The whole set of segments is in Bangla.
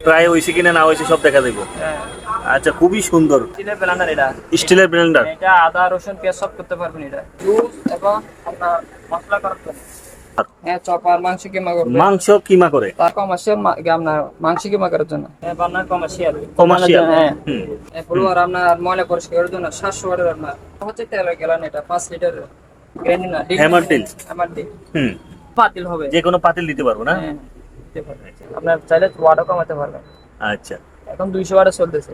প্রায় হয়েছে কিনা না হয়েছে সব দেখা দেবো হ্যাঁ। আচ্ছা খুবই সুন্দর। স্টিলের ব্লেন্ডার এটা। স্টিলের ব্লেন্ডার এটা আদা রসুন পেঁয়াজ সব করতে পারবেন এটা। জুস এবং আপনার মশলা করার জন্য হ্যাঁ চপার মাংস কিমা মাংস করে? তার কমার্শিয়াল আপনার মাংস কিমা করার জন্য। হ্যাঁ কমার্শিয়াল? হ্যাঁ। আর আপনার ময়লা পরিষ্কার করার জন্য সাতশো ওয়াটের আপনার হচ্ছে তেলের এটা পাঁচ লিটার হ্যামার হুম। বাতিল হবে। যে কোনো পাতিল দিতে পারব না? দিতে পারবেন। আপনার চাইলে ওয়াটও কমাতে পারবেন। আচ্ছা। এখন দুইশো ওয়াটে চলতেছে।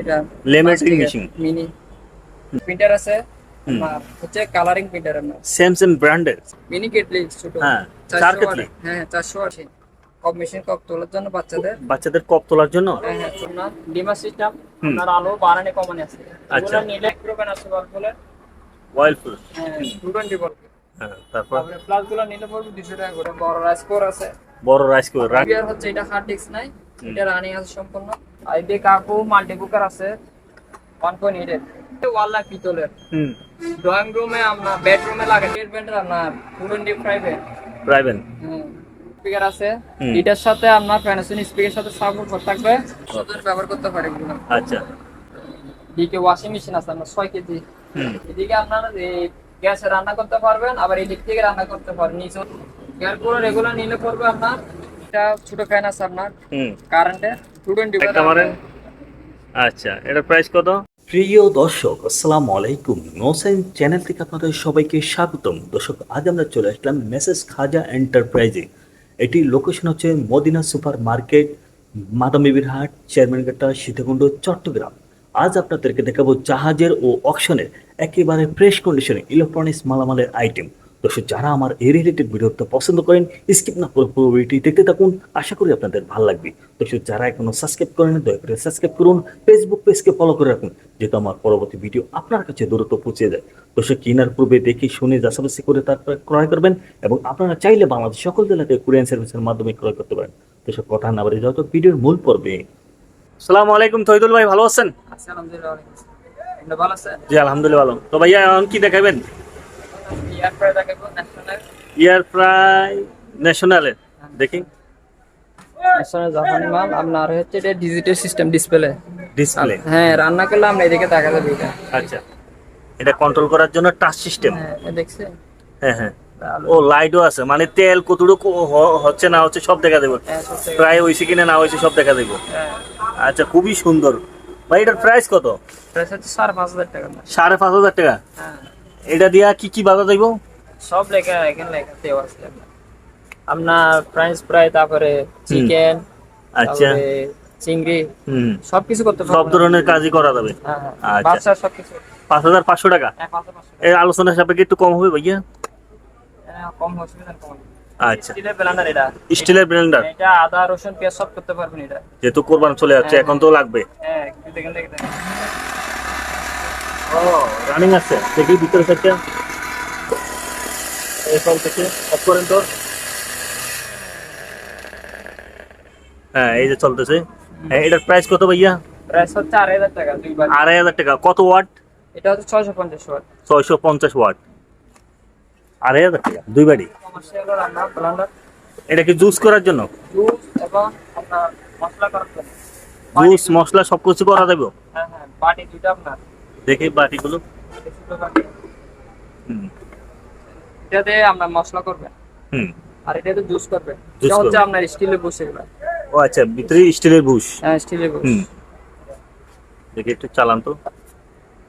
এটা লেমিনেটিং মেশিন মিনি প্রিন্টার আছে হচ্ছে কালারিং প্রিন্টার আপনার। সেম সেম ব্র্যান্ডের মিনি কেটলি ছোট। হ্যাঁ, চার কেটলি? হ্যাঁ চারশো আশি কপ মেশিন কপ তোলার জন্য বাচ্চাদের। বাচ্চাদের কপ তোলার জন্য? হ্যাঁ হ্যাঁ আপনার ডিমার সিস্টেম। আপনার আলো বাড়ানি কমানি আছে। আচ্ছা। নিলে প্রোগ্রাম আছে বল বলে ওয়াইল্ড ফুল হ্যাঁ টু টোয়েন্টি বল হ্যাঁ তারপর? প্লাসগুলো নিলে পড়বে দুশো টাকা করে। বড় রাইস কোর আছে। বড় রাইস করে রাখ বিয়ার হচ্ছে এটা হার্ড ডিস্ক নাই এটা রানিং আছে সম্পূর্ণ। আর এদিকে কাকু মাল্টি কুকার আছে ওয়ান পয়েন্ট এইট ওয়াল পিতলের। হুম। ড্রয়িং রুমে আপনার বেডরুমে লাগে ডেড বেডের আপনার পুরো ডিপ প্রাইভেট প্রাইভেট স্পিকার আছে। হুম। এটার সাথে আপনার প্যানাসোনিক স্পিকার সাথে সাপোর্ট থাকবে। সুন্দর ব্যবহার করতে পারে আচ্ছা। এদিকে ওয়াশিং মেশিন আছে আপনার ছয় কেজি। হুম। এদিকে আপনার গ্যাসে রান্না করতে পারবেন আবার থেকে রান্না করতে পারবেন নিচে নিলে পড়বে আপনার এটা ছোট ফ্যান আছে আপনার। হুম। কারেন্টে টু টোয়েন্টি একটা মারেন। আচ্ছা এটার প্রাইস কত? প্রিয় দর্শক আসসালামু আলাইকুম। নোসাইন চ্যানেল থেকে আপনাদের সবাইকে স্বাগতম। দর্শক আজ আমরা চলে আসলাম মেসেজ খাজা এন্টারপ্রাইজে এটি লোকেশন হচ্ছে মদিনা সুপার মার্কেট মাদামিবির হাট চেয়ারম্যানঘাটা সীতাকুণ্ড চট্টগ্রাম। আজ আপনাদেরকে দেখাবো জাহাজের ও অকশনের একেবারে ফ্রেশ কন্ডিশনে ইলেকট্রনিক্স মালামালের আইটেম দর্শক যারা আমার এই রিলেটেড ভিডিওটা পছন্দ করেন স্কিপ না করে পুরো ভিডিওটি দেখতে থাকুন। আশা করি আপনাদের ভালো লাগবে। দর্শক যারা এখনও সাবস্ক্রাইব করেন দয়া করে সাবস্ক্রাইব করুন। ফেসবুক পেজকে ফলো করে রাখুন যেহেতু আমার পরবর্তী ভিডিও আপনার কাছে দ্রুত পৌঁছে যায়। দর্শক কেনার পূর্বে দেখে শুনে যাচাবাসি করে তারপরে ক্রয় করবেন এবং আপনারা চাইলে বাংলাদেশ সকল জেলাতে কুরিয়ান সার্ভিসের মাধ্যমে ক্রয় করতে পারেন। দর্শক কথা না বাড়ি যত ভিডিওর মূল পর্বে। সালামু আলাইকুম তৈদুল ভাই ভালো আছেন? আছে আলহামদুলিল্লাহ ভালো। আছে জি আলহামদুলিল্লাহ ভালো। তো ভাইয়া এখন কি দেখাবেন? ইয়ার প্রায় ফ্রাই ন্যাশনালের দেখি। ন্যাশনাল জাপানি মাল আপনার হচ্ছে এটা ডিজিটাল সিস্টেম ডিসপ্লে ডিসপ্লে হ্যাঁ রান্না করলে আমরা এদিকে দেখা যাবে এটা আচ্ছা। এটা কন্ট্রোল করার জন্য টাচ সিস্টেম হ্যাঁ দেখছেন হ্যাঁ হ্যাঁ। ও লাইটও আছে মানে তেল কতটুকু হচ্ছে না হচ্ছে সব দেখা দেবো। হ্যাঁ প্রায় হয়েছে কিনা না হয়েছে সব দেখা দেবো। হ্যাঁ। আচ্ছা খুবই সুন্দর। ভাই এটার প্রাইস কত? প্রাইস হচ্ছে সাড়ে পাঁচ হাজার টাকা। সাড়ে পাঁচ হাজার টাকা? হ্যাঁ। এটা দিয়া কি কি বাধা দেবো সব লেখা এখানে লেখা দেওয়া আছে আপনার। ফ্রেঞ্চ ফ্রাই তারপরে চিকেন আচ্ছা। চিংড়ি হুম। সবকিছু করতে সব ধরনের কাজই করা যাবে। হ্যাঁ হ্যাঁ। আচ্ছা। সবকিছু। পাঁচ হাজার পাঁচশো টাকা? হ্যাঁ এর আলোচনা সাপেক্ষে একটু কম হবে ভাইয়া। কম অসুবিধা কম আচ্ছা। স্টিলের ব্লেন্ডার এটা। স্টিলের ব্লেন্ডার এটা আদা রসুন পেঁয়াজ সব করতে পারবেন এটা। যেহেতু কোরবান চলে যাচ্ছে এখন তো লাগবে। হ্যাঁ দেখেন দেখেন দেখেন। ও রানিং আছে। দেখি ভিতরে থেকে। এই থেকে। অফ করেন তো। হ্যাঁ এই যে চলতেছে। হ্যাঁ এটার প্রাইস কত ভাইয়া? প্রাইস হচ্ছে আড়াই হাজার টাকা দুই বার। আড়াই হাজার টাকা। কত ওয়াট এটা হচ্ছে ছয়শো পঞ্চাশ ওয়াট ছয়শো পঞ্চাশ ওয়াট আড়াই হাজার টাকা দুই বাড়ি। এটা কি জুস করার জন্য? জুস এবং আপনার মশলা করার জন্য। জুস মশলা সব কিছু করা যাবে? হ্যাঁ হ্যাঁ বাটি দুইটা আপনার। দেখি বাটিগুলো। এটাতে আমরা মশলা করবেন। হুম। আর এটাতে জুস করবেন। এটা হচ্ছে আপনার স্টিলের বুশ এগুলো। ও আচ্ছা ভিতরে স্টিলের বুশ? হ্যাঁ স্টিলের বুশ। হুম। দেখি একটু চালান তো।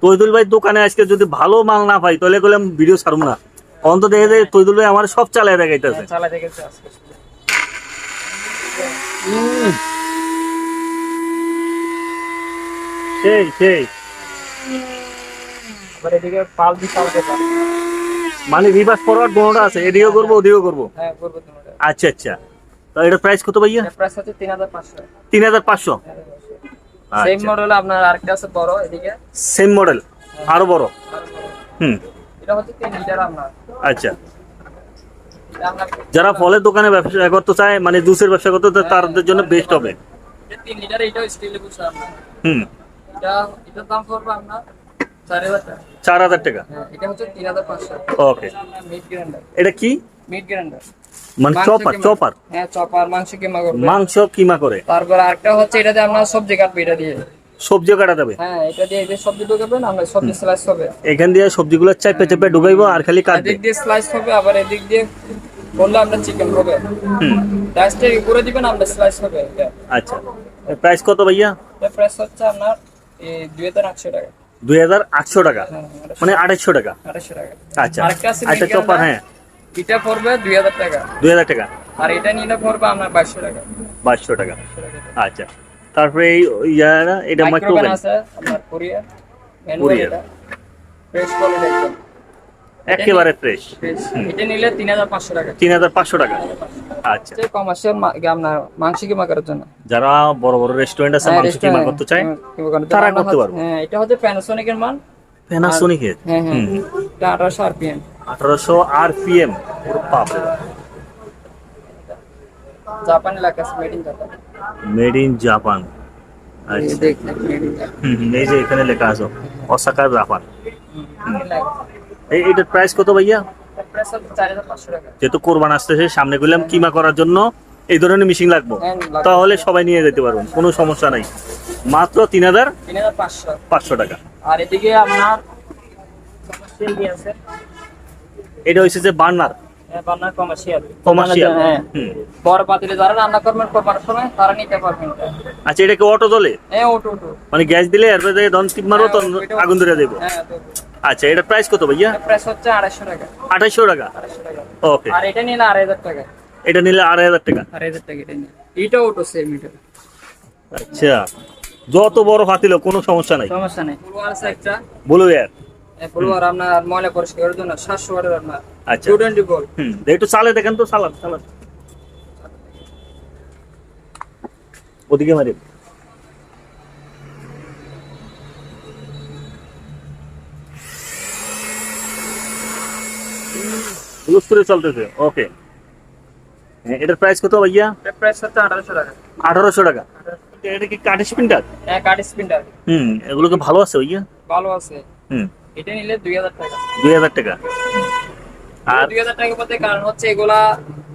তৈদুল ভাই দোকানে আজকে যদি ভালো মাল না পাই তাহলে করলাম ভিডিও ছাড়বো না। অন্তত দেখে যে তৈদুল ভাই আমার সব চালায় দেখাইতেছে। হ্যাঁ, দেখেছে আজকে। সেই সেই। আবার এদিকে পাল দিয়ে চালাতে মানে রিভার্স ফরওয়ার্ড দুটোটা আছে এদিকেও করব ওদিকেও করব? হ্যাঁ করব তোমাদের আচ্ছা আচ্ছা। তো এটার প্রাইস কত ভাইয়া? প্রাইস হচ্ছে তিন হাজার পাঁচশো। তিন হাজার পাঁচশো? সেম আচ্ছা। মডেল আপনার আরেকটা আছে বড় এদিকে। সেম মডেল আরও বড়? হুম। এটা হচ্ছে তিন লিটার আপনার। আচ্ছা। যারা ফলের দোকানে ব্যবসা করতে চায় মানে জুসের ব্যবসা করতে তাদের জন্য বেস্ট হবে। এটা তিন লিটার এটাও স্টিলের বুশ আপনার হুম। এটা এটার দাম পড়বে আপনার চার হাজার টাকা। টাকা? হ্যাঁ এটা হচ্ছে তিন হাজার পাঁচশো। ওকে এটা কি? মিট গ্রাইন্ডার মানে চপার চপার? হ্যাঁ চপার মাংস কিমা করবে। মাংস কিমা করে? তারপর আরেকটা হচ্ছে এটাতে আপনার সবজি কাটবে এটা দিয়ে। সবজিও কাটা যাবে? হ্যাঁ এটা দিয়ে এই সবজি ঢুকাবেন আমরা সবজি স্লাইস হবে। এখান দিয়ে সবজিগুলো চাপে চাপে ঢুকাইবো আর খালি কাটবে। এদিক দিয়ে স্লাইস হবে আবার এদিক দিয়ে করলে আমরা চিকেন হবে। হুম। রাইসটা করে দিবেন আমরা স্লাইস হবে আচ্ছা। প্রাইস কত ভাইয়া? প্রাইস হচ্ছে আপনার টাকা। দুই হাজার আটশো টাকা? হ্যাঁ মানে আড়াইশো টাকা? আড়াইশো টাকা। আচ্ছা। আচ্ছা চপার হ্যাঁ। এটা পড়বে দুই হাজার টাকা। দুই হাজার টাকা? আর এটা নিলে পড়বে আপনার বাইশশো টাকা। বাইশশো টাকা। আচ্ছা। তারপরে এই ইয়া এটা মাইক্রোওভেন আছে আপনার কোরিয়া ম্যানুয়াল এটা। ফ্রেশ কোয়ালিটি একদম। একেবারে ফ্রেশ এটা নিলে তিন হাজার পাঁচশো টাকা। তিন হাজার পাঁচশো টাকা। আচ্ছা। কমার্শিয়াল আপনার মাংস কিমা করার জন্য? যারা বড় বড় রেস্টুরেন্ট আছে হ্যাঁ, মাংস কিমা করতে চায় হ্যাঁ। তারা করতে পারবে। হ্যাঁ এটা হচ্ছে প্যানাসোনিকের মান। প্যানাসোনিকের হ্যাঁ হ্যাঁ। এটা আঠারোশো আরপিএম আঠারোশো আর পি এম বাপরে জাপানি made in Japan made in Japan আচ্ছা। দেখলেন মেড ইন জাপান হুম, হুম, এই যে এখানে লেখা আছে অসাকা জাপান এটার প্রাইস কত ভাইয়া? যেহেতু কোরবান আসতেছে সামনে গেলাম কিমা করার জন্য এই ধরনের মেশিন লাগবে। হ্যাঁ, তাহলে সবাই নিয়ে যেতে পারবেন কোনো সমস্যা নাই। মাত্র তিন হাজার পাঁচশো। টাকা। আর এদিকে আপনার এটা হচ্ছে যে বার্নার। হ্যাঁ এটা। আচ্ছা এটা কি অটো চলে হ্যাঁ মানে গ্যাস দিলে আগুন ধরে দেবো। হ্যাঁ আচ্ছা এটা প্রাইস কত ভাইয়া? প্রাইস হচ্ছে আড়াইশো টাকা। আঠাইশো টাকা? আড়াইশো টাকা। ওকে আর এটা নিলে আড়াই হাজার টাকা। এটা নিলে আড়াই হাজার টাকা? আড়াই হাজার টাকা এটা নিলে। এটা ওটো সেম এটা। আচ্ছা যত বড় ফাতিল কোনো সমস্যা নাই? সমস্যা নেই। ফুলওয়ার আছে একটা। বলো ইয়ার ফুলওয়ার আপনার ময়লা পরিষ্কার করার জন্য সাতশো ওয়াটের আপনার। আচ্ছা। টু টোয়েন্টি ভোল্ট হুম একটু চালে দেখেন তো চালান চালান। ওদিকে মারি। লুজ করে চলতেছে ওকে হ্যাঁ, এটার প্রাইস কত ভাইয়া প্রাইস হচ্ছে আঠারোশো টাকা আঠারোশো টাকা এটা কি কাঠ স্পিনটার হ্যাঁ কাঠ স্পিন্ডার হুম এগুলোকে ভালো আছে ভাইয়া ভালো আছে হুম এটা নিলে দুই হাজার টাকা দুই হাজার টাকা আর দুই হাজার টাকা বলতে কারণ হচ্ছে এগুলা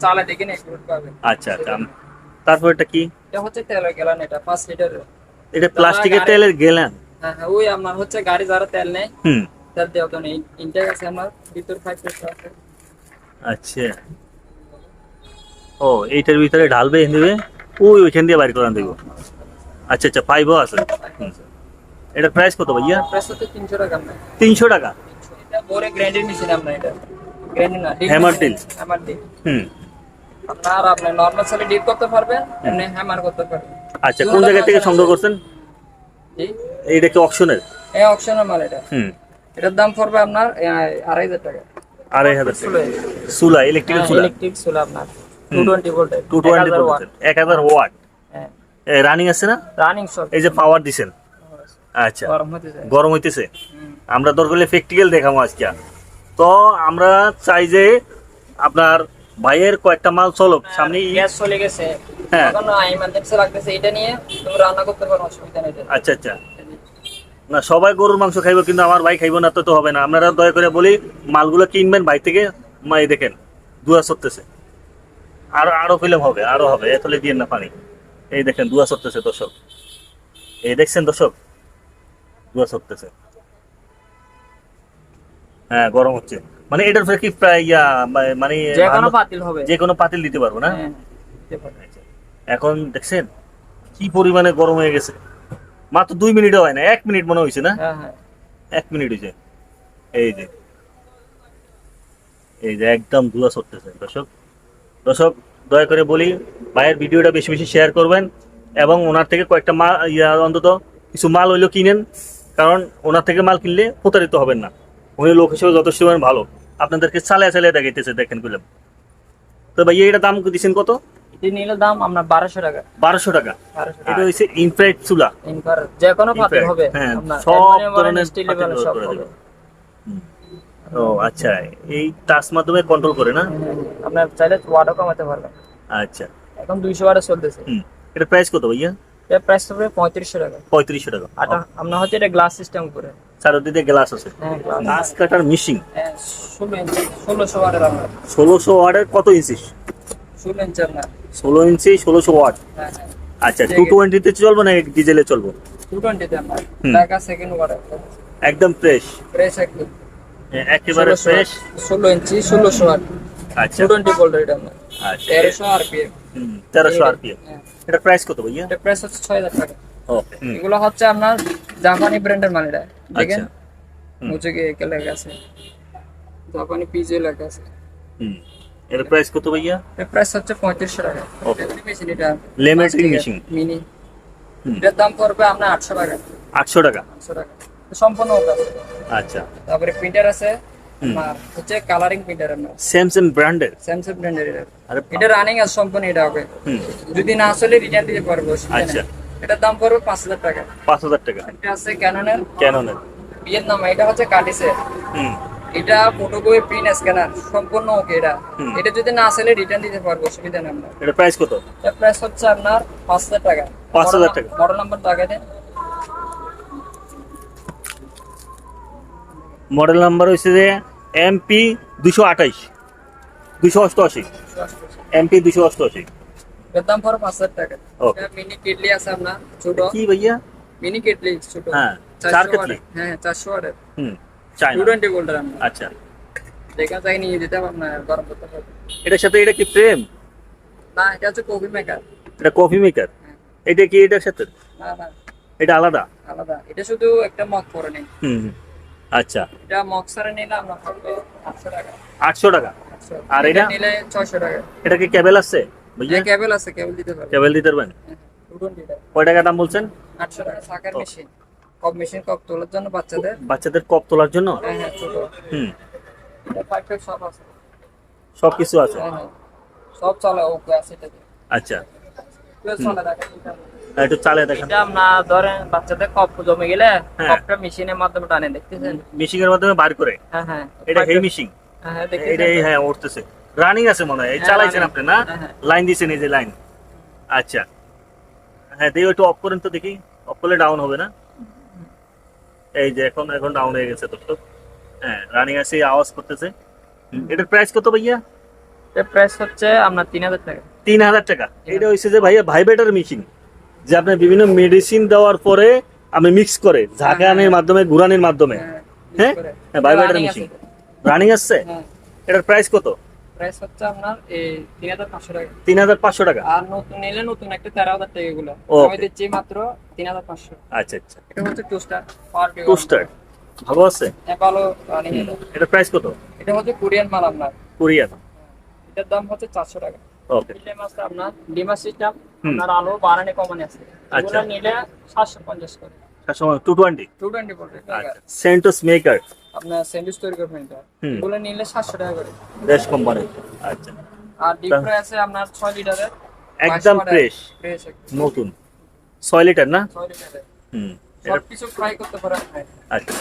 চালে দেখে না একটু পাবেন আচ্ছা আচ্ছা তারপর এটা কি এটা হচ্ছে তেলের গেলান এটা পাঁচ লিটার এটা প্লাস্টিকের তেলের গেলান হ্যাঁ হ্যাঁ ওই আপনার হচ্ছে গাড়ি যারা তেল নেয় হুম তেল দেওয়া তো নেই ইনটেক আছে আমার ভিতর ফাইভ লিটার আছে আচ্ছা। ও এইটার ভিতরে ঢালবে দেবে। ওই ওইখান দিয়ে বাইর করান দেবো। আচ্ছা আচ্ছা পাইবও আছে। এটার প্রাইস কত ভাইয়া? প্রাইস তিনশো টাকা। আপনার। হ্যামার হুম। আপনি নর্মাল সালে ডিপ করতে পারবেন এমনি হ্যামার করতে পারবেন। আচ্ছা কোন জায়গা থেকে সংগ্রহ করছেন? এইটা কি অপশনের এই মাল এটা। হুম। এটার দাম পড়বে আপনার আড়াই হাজার টাকা। আড়াই হাজার টাকা। সুলা ইলেকট্রিক্যাল সুলা ইলেকট্রিক চুলা। আপনার। Two twenty volt two twenty এক হাজার ওয়াট। হ্যাঁ। রানিং আছে না? রানিং সব। এই যে পাওয়ার দিছেন। আচ্ছা। গরম হইতেছে। আমরা দরকার হলে প্র্যাকটিক্যাল দেখাবো আজকে। তো আমরা চাই যে আপনার ভাইয়ের কয়েকটা মাল চলক। সামনে গ্যাস চলে গেছে। হ্যাঁ। তখন ইমার্জেন্সি লাগতেছে এটা নিয়ে তুমি রান্না করতে পারো অসুবিধা নেই। আচ্ছা আচ্ছা। না সবাই গরুর মাংস খাইবো কিন্তু আমার ভাই খাইবো না তো তো হবে না। আপনারা দয়া করে বলি মালগুলো কিনবেন ভাই থেকে মা এই দেখেন দুয়া সরতেছে। আরও আরও ফিল্ম হবে আরও হবে এতলে দিয়ে না পানি। এই দেখেন দুয়া সরতেছে দর্শক। এই দেখছেন দর্শক? দুয়া সরতেছে। হ্যাঁ গরম হচ্ছে। মানে এটার ফলে কি প্রায় ইয়া মানে যে কোনো পাতিল হবে। যে কোনো পাতিল দিতে পারব না? হ্যাঁ, পারো। এখন দেখছেন কি পরিমাণে গরম হয়ে গেছে। মাত্র দুই মিনিটও হয় না এক মিনিট মনে হয়েছে না? হ্যাঁ হ্যাঁ। এক মিনিট হয়েছে এই যে। এই যে একদম ধুয়া সরতেছে দর্শক। দর্শক দয়া করে বলি ভাইয়ের ভিডিওটা বেশি বেশি শেয়ার করবেন এবং ওনার থেকে কয়েকটা মাল ইয়া অন্তত কিছু মাল হইলেও কিনেন কারণ ওনার থেকে মাল কিনলে প্রতারিত হবেন না। উনি লোক হিসেবে যথেষ্ট ভালো। আপনাদেরকে চালিয়ে চালিয়ে দেখাইতেছে দেখেন কইলাম। তো ভাই এটা দাম দিচ্ছেন কত? নিলে দাম আপনার বারোশো টাকা। বারোশো টাকা। এটা হচ্ছে ইনফ্রাইট চুলা। যে কোনো পাতিল হবে। হ্যাঁ, সব ধরনের সব হবে। ও আচ্ছা। এই টাচ মাধ্যমে কন্ট্রোল করে না। আপনার চাইলে ওয়াটও কমাতে পারবেন আচ্ছা। এখন দুইশো ওয়াটে চলতেছে। এটা প্রাইস কত ভাইয়া? এটা প্রাইস হবে পঁয়ত্রিশশো টাকা। পঁয়ত্রিশশো টাকা। আর আপনার হচ্ছে এটা গ্লাস সিস্টেম করে চারদিকে গ্লাস আছে। গ্লাস কাটার মিশিং হ্যাঁ ষোলোশো ওয়াটের আপনার ষোলোশো ওয়ার্ডের কত ইঞ্চি ষোলো ইঞ্চি আপনার ষোলো ইঞ্চি ষোলোশো ওয়াট। হ্যাঁ হ্যাঁ আচ্ছা টু টোয়েন্টিতে চলবো না ডিজেলে চলবো? টু টোয়েন্টিতে। ঢাকা সেকেন্ড ওয়াটার একদম ফ্রেশ প্রেস একদম। একেবারে ফ্রেশ ষোলো ইঞ্চি ষোলোশো ওয়াট। আচ্ছা। টু টোয়েন্টি ভোল্টের এটা আপনার আচ্ছা। তেরোশো আরপিএম তেরোশো আরপিএম এটা প্রাইস কত ভাইয়া? এটা প্রাইস হচ্ছে ছয় হাজার টাকা। এগুলো হচ্ছে আপনার জাপানি ব্র্যান্ডের মাল এটা দেখেন? আচ্ছা। হুম। লেখা আছে। জাপানি পিজে লেখা আছে। হুম। এর প্রাইস কত ভাইয়া? এর প্রাইস হচ্ছে পঁয়ত্রিশশো টাকা। Okay. মেশিন এটা। লেমেট্রিক মেশিন মিনি। এটার দাম পড়বে আপনার আটশো টাকা। আটশো টাকা? আটশো টাকা। সম্পূর্ণ ওটা। আচ্ছা। তারপরে প্রিন্টার আছে। হচ্ছে কালারিং প্রিন্টার আপনার স্যামসাং ব্র্যান্ডের স্যামসাং ব্র্যান্ডের আরে এটা রানিং আছে সম্পূর্ণ এটা হবে। হুম। যদি না আসলে রিটার্ন দিতে পারব। আচ্ছা। এটার দাম পড়বে পাঁচ হাজার টাকা। পাঁচ হাজার টাকা। এটা আছে ক্যাননের ক্যাননের ভিয়েতনাম এটা হচ্ছে কাটিসের হুম। এটা ফটোকপি প্রিন্ট স্ক্যানার সম্পূর্ণ ওকে এটা। এটা যদি না আসলে রিটার্ন দিতে পারব অসুবিধা নেই আপনার এটা প্রাইস কত? এর প্রাইস হচ্ছে আপনার পাঁচ হাজার টাকা। 5,000 টাকা। মডেল নাম্বার টাকা দেন মডেল নাম্বার হচ্ছে যে এমপি দুশো আঠাইশ। দুশো অষ্টআশি। এমপি দুশো অষ্টআশি। এর দাম পড়ে পাঁচ হাজার টাকা. মিনি কেটলি আছে আপনার ছোট। কি ভাইয়া? মিনি কেটলি ছোট। হ্যাঁ, চারশো চার। কেটলি। হ্যাঁ হ্যাঁ, চারশো ওয়াটের। হুম। টোয়েন্টি আচ্ছা। দেখা যায় নিয়ে যেতে আপনার গরম করতে হবে। এটার সাথে এটা কি ফ্রেম না এটা হচ্ছে কফি মেকার এটা কফি মেকার এটা কি এটার সাথে? না না। এটা আলাদা? আলাদা। এটা শুধু একটা মগ করে নেই। হুম। আচ্ছা। এটা মগ সারে নিলে আপনার পড়বে আটশো টাকা। আর এটা? নিলে ছয়শো টাকা। এটা কি কেবল আছে? হ্যাঁ কেবল আছে কেবল দিতে পারবে কেবল দিতে পারবেন? টু। কয় টাকা দাম বলছেন? আটশো টাকা শাকের মেশিন কপ মেশিন কপ তোলার জন্য বাচ্চাদের? বাচ্চাদের কপ তোলার জন্য? হ্যাঁ হ্যাঁ ছোট। হুম। সব আছে। সব কিছু আছে? হ্যাঁ হ্যাঁ। সব চলে ওকে আছে এটাতে আচ্ছা। এগুলো চলে দেখেন এটা। একটু চালিয়ে দেখেন। এটা ধরেন বাচ্চাদের কপ জমে গেলে হ্যাঁ। কপটা মেশিনের মাধ্যমে টানে দেখতেছেন? মাধ্যমে বার করে। হ্যাঁ হ্যাঁ। এটা হেই হ্যাঁ এটা উঠতেছে। রানিং আছে মনে হয়। এই চালাইছেন আপনি না? হ্যাঁ, হ্যাঁ। লাইন দিয়েছেন এই যে লাইন আচ্ছা। হ্যাঁ দিয়ে একটু অফ করেন তো দেখি। অফ করলে ডাউন হবে না? এই যে এখন এখন ডাউন হয়ে গেছে তো তো। হ্যাঁ রানিং আছে আওয়াজ করতেছে। এটার প্রাইস কত ভাইয়া? এর প্রাইস হচ্ছে আপনার তিন হাজার টাকা। তিন হাজার টাকা। এটা হচ্ছে যে ভাইয়া ভাইব্রেটার মেশিন যে আপনি বিভিন্ন মেডিসিন দেওয়ার পরে আমি মিক্স করে ঝাঁকানির মাধ্যমে ঘুরানির মাধ্যমে। হ্যাঁ হ্যাঁ? ভাইব্রেটার মেশিন রানিং আসছে হ্যাঁ। এটার প্রাইস কত? প্রাইস হচ্ছে আপনার এই তিন হাজার পাঁচশো টাকা। তিন হাজার পাঁচশো টাকা? আর নতুন নিলে নতুন একটা তেরো হাজার টাকা এগুলো। আমি দিচ্ছি মাত্র তিন হাজার পাঁচশো। আচ্ছা আচ্ছা। এটা হচ্ছে টু স্টার টু স্টার ভালো আছে? হ্যাঁ ভালো এটা। প্রাইস কত? এটা হচ্ছে কোরিয়ান মাল আপনার। কোরিয়ান এটার দাম হচ্ছে চারশো টাকা। ওকে আপনার ডিমার সিস্টেম আপনার আলো বাড়ানি কমানি আছে। আচ্ছা। এগুলো নিলে সাতশো পঞ্চাশ করে। সময় টু টোয়েন্টি টু টোয়েন্টি পড়বে সেন্টোস মেকার আপনার স্যান্ডউইচ তৈরি করবেন এটা এগুলো নিলে সাতশো টাকা করে। দেশ কোম্পানি আচ্ছা। আর ডিপ ফ্রাই আছে আপনার ছয় লিটারের একদম ফ্রেশ ফ্রেশ নতুন। ছয় লিটার না? ছয় লিটারের। হুম। এটা সব কিছু ফ্রাই করতে পারেন। আচ্ছা।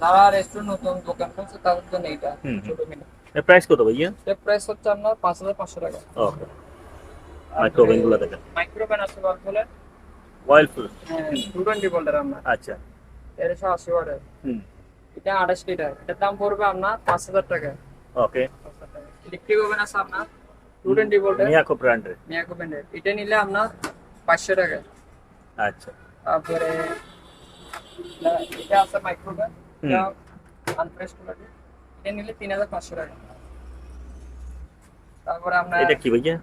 যারা রেস্টুরেন্ট নতুন দোকান করছে তাদের জন্য এটা ছোট মিনি এর প্রাইস কত ভাইয়া? এর প্রাইস হচ্ছে আপনার পাঁচ হাজার পাঁচশো টাকা। ওকে মাইক্রোওভেনগুলো দেখেন। মাইক্রোভেন আছে বল বলে ওয়েল ফুল টু টোয়েন্টি ভোল্টের আপনার আচ্ছা। তেরোশো আশি ওয়াটের হুম। এটা আঠাশ লিটার এটার দাম পড়বে আপনার পাঁচ হাজার টাকা। ওকে। ইলেকট্রিক ওভেন আছে আপনার? টু টোয়েন্টি ভোল্টের মিয়াকো ব্র্যান্ডের মিয়াকো ব্র্যান্ডের এটা নিলে আপনার পাঁচশো টাকা। আচ্ছা। তারপরে এটা আছে মাইক্রোওভেন। এটা আনফ্রেশ কোয়ালিটি এটা নিলে তিন হাজার পাঁচশো টাকা। তারপরে আপনার এটা কি ভাইয়া?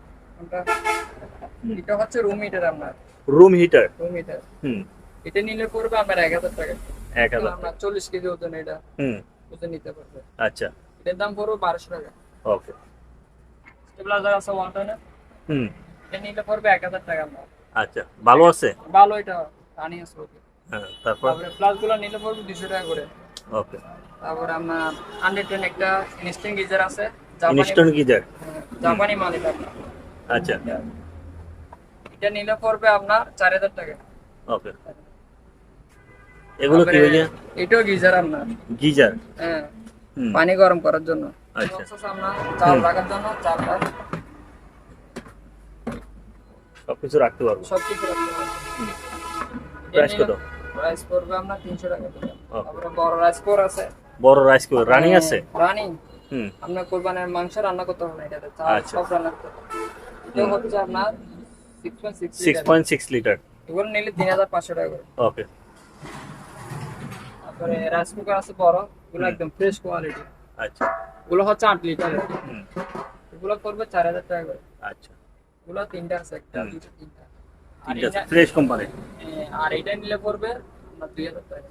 এটা হচ্ছে রুম হিটার আপনার। রুম হিটার রুম হিটার হুম। এটা নিলে পড়বে আমার এক হাজার টাকা। এক হাজার আপনার চল্লিশ কেজি ওজন এটা হুম। ওজন নিতে পারবে। আচ্ছা। এটার দাম পড়বে বারোশো টাকা। ওকে। স্টেবিলাইজার আছে ওয়ান টনের হুম। এটা নিলে পড়বে এক হাজার টাকা আচ্ছা। ভালো আছে? ভালো এটা পানি আছে ওকে হ্যাঁ তারপর? তারপরে প্লাসগুলো নিলে পড়বে দুশো টাকা করে। ওকে। তারপরে আপনার হান্ড্রেড টেন একটা ইনস্ট্যান্ট গিজার আছে জাপানি ইনস্টন গিজার জাপানি মাল এটা। আচ্ছা। এটা নিলে পড়বে আপনার চার হাজার টাকা। ওকে। এগুলো কি তারপরে এটাও গিজার আপনার। গিজার? হ্যাঁ। পানি গরম করার জন্য। আচ্ছা। আপনার চাল রাখার জন্য চালটা সবকিছু রাখতে পারব। সব কিছু রাখতে পারবেন প্রাইস কত? প্রাইস পড়বে আপনার তিনশো টাকা করে। তারপরে বড় রাইস কোর আছে। বড় রাইস কুকার রানিং আছে? রানিং হুম। আপনার কোরবানের মাংস রান্না করতে হবে না এটাতে। চাল আচ্ছা। সব রান্না করতে হবে। এটা হচ্ছে আপনার সিক্স পয়েন্ট সিক্স লিটার এগুলো নিলে তিন হাজার পাঁচশো টাকা করে। ওকে তারপরে রাইস কুকার আছে বড় একদম ফ্রেশ কোয়ালিটি আচ্ছা। হচ্ছে আট লিটার হুম। এগুলো করবে চার হাজার টাকা করে। আচ্ছা। তিনটা আছে একটা দুটো তিনটা। ফ্রেশ কোম্পানি আর এটা নিলে পড়বে আপনার দুই হাজার টাকা।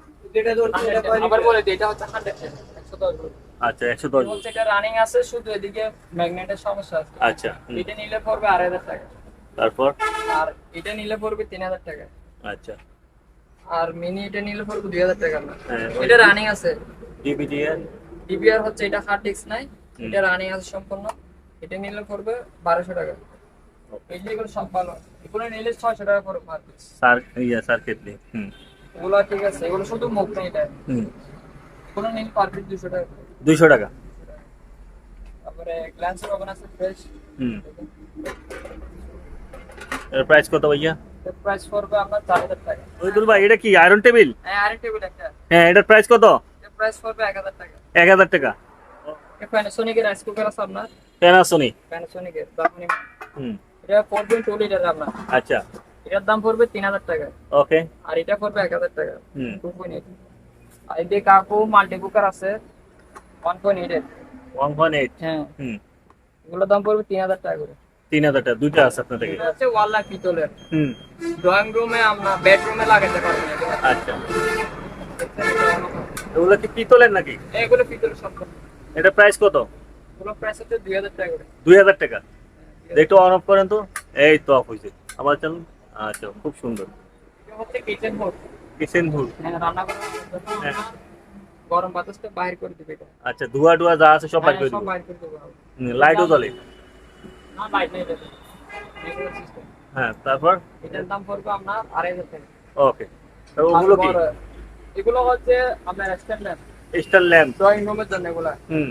আবার বলে দিই এটা হচ্ছে হান্ড্রেড একশো দশ। আচ্ছা একশো দশ। এটা রানিং আছে শুধু এদিকে ম্যাগনেটের সমস্যা আছে। আচ্ছা এটা নিলে পড়বে আড়াই হাজার টাকা। তারপর? আর এটা নিলে পড়বে তিন হাজার টাকা। আচ্ছা। আর মিনি এটা নিলে পড়বে দুই হাজার টাকা না। হ্যাঁ, এটা রানিং আছে। ডিভিডি ডিবিআর হচ্ছে এটা হার্ড ডিস্ক নাই এটা রানিং আছে সম্পূর্ণ। এটা নিলে পড়বে বারোশো টাকা। এগুলো সব ভালো। এগুলো নিলে ছয়শো টাকা পড়বে সার ইয়া সার্কিটলি হুম। এগুলো ঠিক আছে এগুলো শুধু মুখ নেই এটা। হুম। এগুলো নিলে পার পিস দুশো টাকা। দুইশো টাকা? তারপরে গ্ল্যান্সের ওভেন আছে ফ্রেশ হুম। এর প্রাইস কত ভাইয়া? প্রাইস পড়বে আপনার চার হাজার টাকা। ওইদুল ভাই এটা কি আয়রন টেবিল হ্যাঁ আরেক টেবিল একটা। হ্যাঁ এটার প্রাইস কত? এর প্রাইস পড়বে এক হাজার টাকা। এক হাজার টাকা। প্যানাসোনিকের রাইস কুকার আছে আপনার? প্যানাসোনিক প্যানাসোনিকের দামি হুম। এটা ফোর পয়েন্ট টু লিটার আপনার। আচ্ছা। এটার দাম পড়বে তিন হাজার টাকা। ওকে। আর এটা পড়বে এক হাজার টাকা। হুম। টু পয়েন্ট এইট আর এদিকে কাকু মাল্টি কুকার আছে। One point eight one point eight হ্যাঁ। হুম। এগুলোর দাম পড়বে তিন হাজার টাকা করে। তিন হাজার টাকা দুইটা আছে আপনার থেকে এটা হচ্ছে ওয়াল্লা পিতলের। হুম। ড্রয়িং রুমে আমরা বেডরুমে লাগাতে আচ্ছা। এগুলো কি পিতলের নাকি? এগুলো পিতলের সম্পূর্ণ এটা প্রাইস কত? এগুলো প্রাইস হচ্ছে দুই হাজার টাকা দুই হাজার টাকা। একটু অন অফ করেন তো। এই তো অফ হয়েছে। আবার চালুন আচ্ছা খুব সুন্দর। এটা হচ্ছে কিচেন কিচেন হুড হ্যাঁ রান্না করার হ্যাঁ। গরম বাতাসটা বাইরে করে দিবে এটা। আচ্ছা ধোয়া টুয়া যা আছে সব বাইর করে হ্যাঁ, সব বাইরে করে দেবো। লাইটও জ্বলে। হ্যাঁ তারপর? এটার দাম পড়বে আপনার আড়াই হাজার টাকা। ওকে ওগুলো কি? এগুলো হচ্ছে আপনার স্ট্যান্ডার্ড স্টার ল্যাম্প ড্রয়িং রুমের জন্য এগুলা। হুম।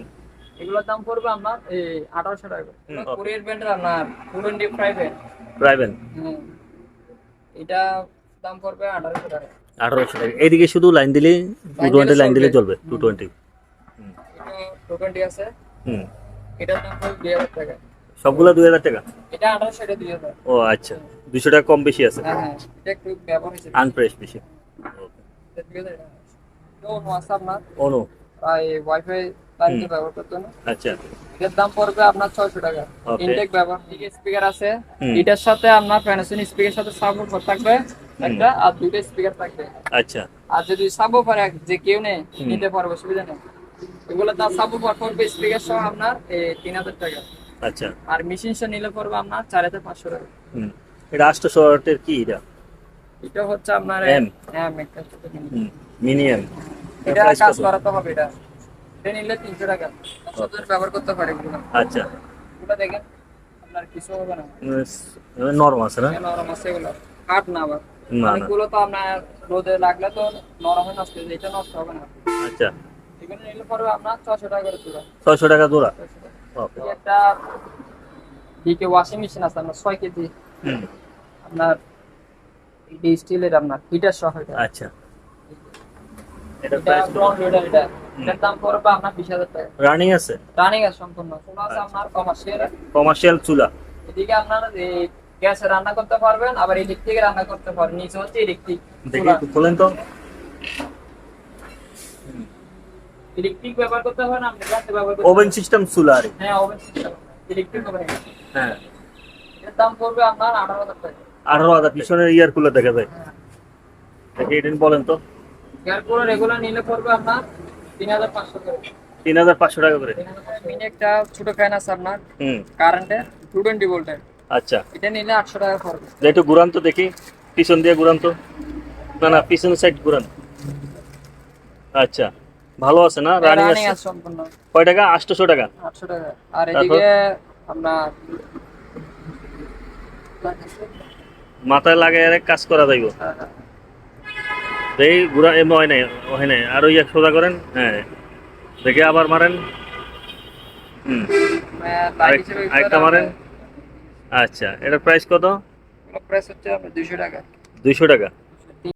এগুলোর দাম পড়বে আপনার এই আঠারোশো টাকা. কোরিয়ার আপনার পুরন ডিপ প্রাইভেট এটা দাম পড়বে আঠারোশো টাকা। আঠারোশো টাকা। এইদিকে শুধু লাইন দিলে টু টোয়েন্টি লাইন দিলে চলবে। টু টোয়েন্টি এটা টু টোয়েন্টি আছে। হুম। এটার দাম পড়বে দুই হাজার টাকা। সবগুলো দুই হাজার টাকা? এটা আঠারোশো এটা দুই হাজার। ও আচ্ছা। দুশো টাকা কম বেশি আছে। হ্যাঁ হ্যাঁ। এটা একটু ব্যবহার হয়েছে। আনপ্রেস বেশি। অনু ওয়াইফাই ব্যবহার করতে না আচ্ছা। এটার দাম পড়বে আপনার ছয়শো টাকা. ইনটেক ব্যবহার স্পিকার আছে এটার সাথে আপনার প্যানাসোনিক স্পিকার সাথে থাকবে। একটা আর দুইটা স্পিকার থাকবে। আচ্ছা। আর যদি এক যে কেউ নেই। নিতে পারবে অসুবিধা নেই। এগুলো তার সাবওুফার পড়বে স্পিকার সহ আপনার তিন হাজার টাকা। আচ্ছা। আর মেশিন সহ নিলে পড়বে আপনার চার হাজার পাঁচশো টাকা। হুম। এটা আটশো শর্টের কি এটা? এটা হচ্ছে আপনার M? হ্যাঁ মেকটা হুম মিনিয়াম এটা কাজ করাতে হবে এটা। এটা নিলে তিনশো টাকা। একশো ব্যবহার করতে পারে আচ্ছা। এগুলো দেখেন আপনার কিছু হবে না। নরম আছে না? নরম আছে এগুলো। কাঠ না আবার। অনেকগুলো তো আপনার রোদে লাগলে তো নরম হয়ে নষ্ট হয়ে যায় এটা নষ্ট হবে না। আচ্ছা। এগুলো নিলে পড়বে আপনার ছশো টাকা করে ছয়শো টাকা জোড়া একটা ডিকে ওয়াশিং মেশিন আছে আপনার ছয় কেজি। আপনার এটি স্টিলের আপনার হিটার সহ এটা। আচ্ছা। এটা এটা ব্রাউন রেডার এটা। এটার দাম পড়বে আপনার বিশ হাজার টাকা। রানিং আছে? রানিং আছে সম্পূর্ণ। চুলা আছে আপনার কমার্শিয়াল কমার্শিয়াল চুলা। এদিকে আপনার গ্যাসে রান্না করতে পারবেন আবার ইলেকট্রিকে রান্না করতে পারবেন। নিচে হচ্ছে ইলেকট্রিক দেখি খোলেন তো। ইলেকট্রিক ব্যবহার করতে হবে না আপনি গ্যাসে ব্যবহার করতে ওভেন সিস্টেম চুলা আর হ্যাঁ ওভেন সিস্টেম ইলেকট্রিক ওভেন হ্যাঁ। এর দাম পড়বে আপনার আঠারো হাজার টাকা। আঠারো হাজার পিছনের ইয়ার কুলার দেখা যায়। দেখি এটা বলেন তো। এরপরে রেগুলার নিলে পড়বে আপনার তিন হাজার পাঁচশো করে তিন হাজার পাঁচশো টাকা করে। মিনি একটা ছোট ফ্যান আছে আপনার। হুম। কারেন্টের টু টোয়েন্টি ভোল্টের আচ্ছা। এটা নিলে আটশো টাকা পড়বে। একটু ঘুরান তো দেখি। পিছন দিয়ে ঘুরান তো। না না পিছন সাইড ঘুরান। আচ্ছা। ভালো আছে না? রানিং রানিং আছে। সম্পূর্ণ। কয় টাকা? আটশোশো টাকা? আটশো টাকা। আর এদিকে আপনার মাথায় লাগে আর কাজ করা যাইব। এই গুড়া এমনি হয় নাই হয় নাই। আরও ইয়া সোজা করেন? হ্যাঁ। দেখে আবার মারেন। হুম। হিসেবে আরেকটা মারেন। আচ্ছা এটার প্রাইস কত? প্রাইস হচ্ছে আপনার দুইশো টাকা। দুইশো টাকা।